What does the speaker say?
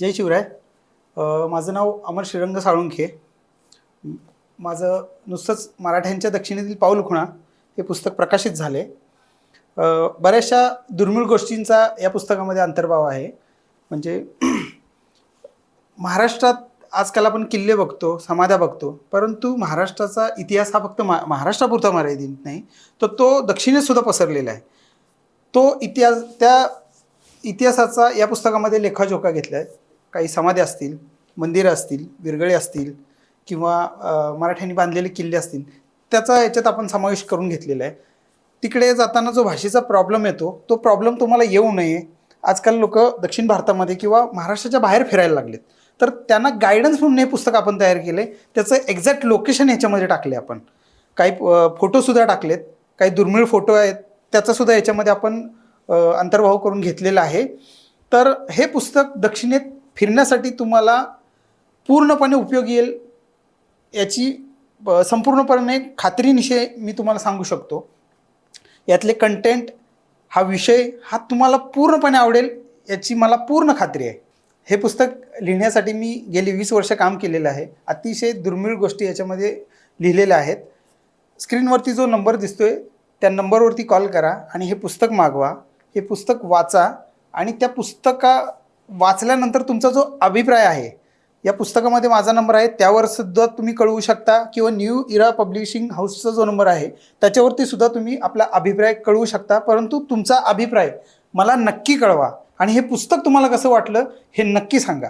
जय शिवराय. माझं नाव अमर श्रीरंग साळुंखे. माझं नुसतंच मराठ्यांच्या दक्षिणेतील पाऊल खुणा हे पुस्तक प्रकाशित झाले. बऱ्याचशा दुर्मिळ गोष्टींचा या पुस्तकामध्ये अंतर्भाव आहे. म्हणजे महाराष्ट्रात आजकाल आपण किल्ले बघतो समाध्या बघतो परंतु महाराष्ट्राचा इतिहास हा फक्त मा महाराष्ट्रापुरता मर्यादित नाही. तर तो दक्षिणेतसुद्धा पसरलेला आहे. तो इतिहास त्या इतिहासाचा या पुस्तकामध्ये लेखाजोखा घेतला आहे काही समाधी असतील मंदिरं असतील विरगळे असतील किंवा मराठ्यांनी बांधलेले किल्ले असतील त्याचा याच्यात आपण समावेश करून घेतलेला आहे. तिकडे जाताना जो भाषेचा प्रॉब्लेम येतो तो प्रॉब्लेम तुम्हाला येऊ नये. आजकाल लोक दक्षिण भारतामध्ये किंवा महाराष्ट्राच्या बाहेर फिरायला लागलेत. तर त्यांना गायडन्स म्हणून हे पुस्तक आपण तयार केले. त्याचं एक्झॅक्ट लोकेशन याच्यामध्ये टाकले आपण. काही फोटोसुद्धा टाकलेत. काही दुर्मिळ फोटो आहेत. त्याचासुद्धा याच्यामध्ये आपण अंतर्भाव करून घेतलेला आहे. तर हे पुस्तक दक्षिणेत फिरण्यासाठी तुम्हाला पूर्णपणे उपयोगी येईल याची संपूर्णपणे खात्रीनिशय मी तुम्हाला सांगू शकतो. यातले कंटेंट हा विषय हा तुम्हाला पूर्णपणे आवडेल याची मला पूर्ण खात्री आहे. हे पुस्तक लिहिण्यासाठी मी गेली वीस वर्ष काम केलेलं आहे. अतिशय दुर्मिळ गोष्टी याच्यामध्ये लिहिलेल्या आहेत. स्क्रीनवरती जो नंबर दिसतो आहे त्या नंबरवरती कॉल करा आणि हे पुस्तक मागवा. हे पुस्तक वाचा आणि त्या पुस्तका वाचल्यानंतर तुमचा जो अभिप्राय आहे या पुस्तकामध्ये माझा नंबर आहे. त्यावर सुद्धा तुम्ही कळवू शकता किंवा न्यू इरा पब्लिशिंग हाऊसचा जो नंबर आहे त्याच्यावरती सुद्धा तुम्ही आपला अभिप्राय कळवू शकता. परंतु तुमचा अभिप्राय मला नक्की कळवा. आणि हे पुस्तक तुम्हाला कसं वाटलं हे नक्की सांगा.